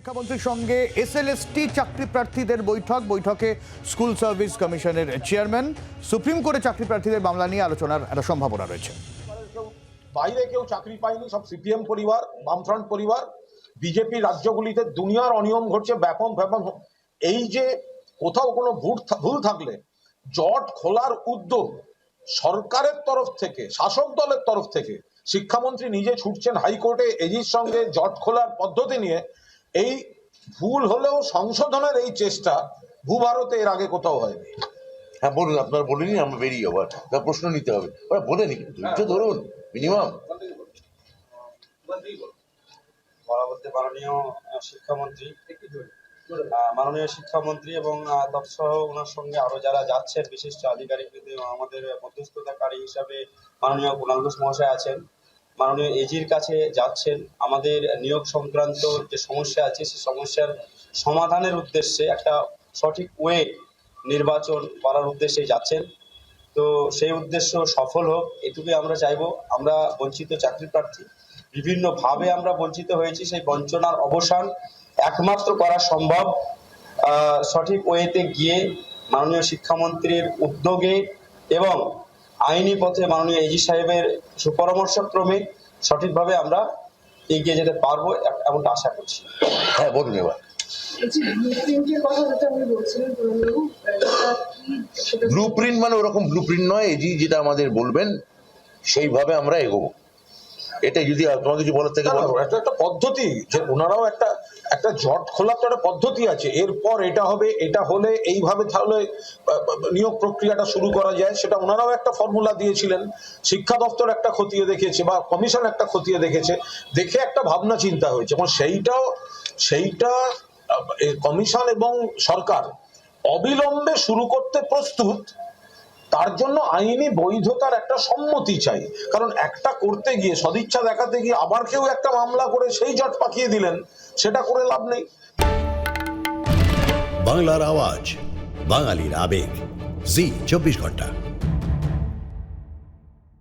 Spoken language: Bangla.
শিক্ষামন্ত্রীর সঙ্গে এসএলএসটি চাকরি প্রার্থীদের বৈঠক। বৈঠকে স্কুল সার্ভিস কমিশনের চেয়ারম্যান, সুপ্রিম কোর্টে চাকরি প্রার্থীদের মামলা নিয়ে আলোচনার একটা সম্ভাবনা রয়েছে। বাইরে কেউ চাকরি পায়নি, সব সিপিএম পরিবার, বামফ্রন্ট পরিবার। বিজেপি রাজ্যগুলিতে দুনিয়ার অনিয়ম ঘটছে, ব্যাপক ব্যাপক। এই যে কোথাও কোনো ভুল থাকলে, জট খোলার উদ্যোগ সরকারের তরফ থেকে, শাসক দলের তরফ থেকে, শিক্ষামন্ত্রী নিজে ছুটছেন হাইকোর্টে, এজির সঙ্গে জট খোলার পদ্ধতি নিয়ে এই ভুল হলেও সংশোধনের এই চেষ্টা ভূভারতে এর আগে কোথাও হয়নি। হ্যাঁ বলুন আপনার বলেনি আমরা বেরিয়ে যাব। তার প্রশ্ন নিতে হবে। ওরা বলে নি ধৈর্য ধরুন মিনিমাম বলা মাননীয় শিক্ষামন্ত্রী মাননীয় শিক্ষামন্ত্রী এবং তৎসহ ওনার সঙ্গে আরও যারা যাচ্ছেন বিশিষ্ট আধিকারিক আমাদের মধ্যস্থতাকারী হিসাবে মাননীয় কুণাল ঘোষ মহাশয় আছেন মাননীয় এজির কাছে যাচ্ছেন। আমাদের নিয়োগ সংক্রান্ত যে সমস্যা আছে সেই সমস্যার সমাধানের উদ্দেশ্যে একটা সঠিক ওয়ে নির্বাচন করার উদ্দেশ্যে যাচ্ছেন। তো সেই উদ্দেশ্য সফল হোক, এটুকুই আমরা চাইব। আমরা বঞ্চিত চাকরি প্রার্থী। বিভিন্নভাবে আমরা বঞ্চিত হয়েছি, সেই বঞ্চনার অবসান একমাত্র করা সম্ভব। সঠিক ওয়েতে গিয়ে মাননীয় শিক্ষামন্ত্রীর উদ্যোগে এবং আইনি পথে মাননীয় এজি সাহেবের সুপরামর্শক্রমে সঠিকভাবে আমরা এগিয়ে যেতে পারব এমনটা আশা করছি। হ্যাঁ ধন্যবাদ এবার। ব্লু প্রিন্ট মানে ওরকম ব্লু প্রিন্ট নয় এজি যেটা আমাদের বলবেন সেইভাবে আমরা এগোবো। এটা যদি তোমার কিছু বলার থেকে বলো এটা একটা পদ্ধতি। যে ওনারাও একটা একটা জট খোলার তো একটা পদ্ধতি আছে। এরপর এটা হবে এটা হলে এইভাবে তাহলে নিয়োগ প্রক্রিয়াটা শুরু করা যায়। সেটা ওনারাও একটা ফর্মুলা দিয়েছিলেন। শিক্ষা দপ্তর একটা খতিয়ে দেখেছে বা কমিশন একটা খতিয়ে দেখেছে। দেখে একটা ভাবনা চিন্তা হয়েছে। এবং সেইটাও সেইটা কমিশন এবং সরকার অবিলম্বে শুরু করতে প্রস্তুত। তার জন্য আইনি বৈধতার একটা সম্মতি চাই। কারণ একটা করতে গিয়ে, সদিচ্ছা দেখাতে গিয়ে আবার কেউ একটা মামলা করে সেই জট পাকিয়ে দিলেন, সেটা করে লাভ নেই। বাংলার আওয়াজ, বাঙালির আবেগ। জি, চব্বিশ ঘণ্টা।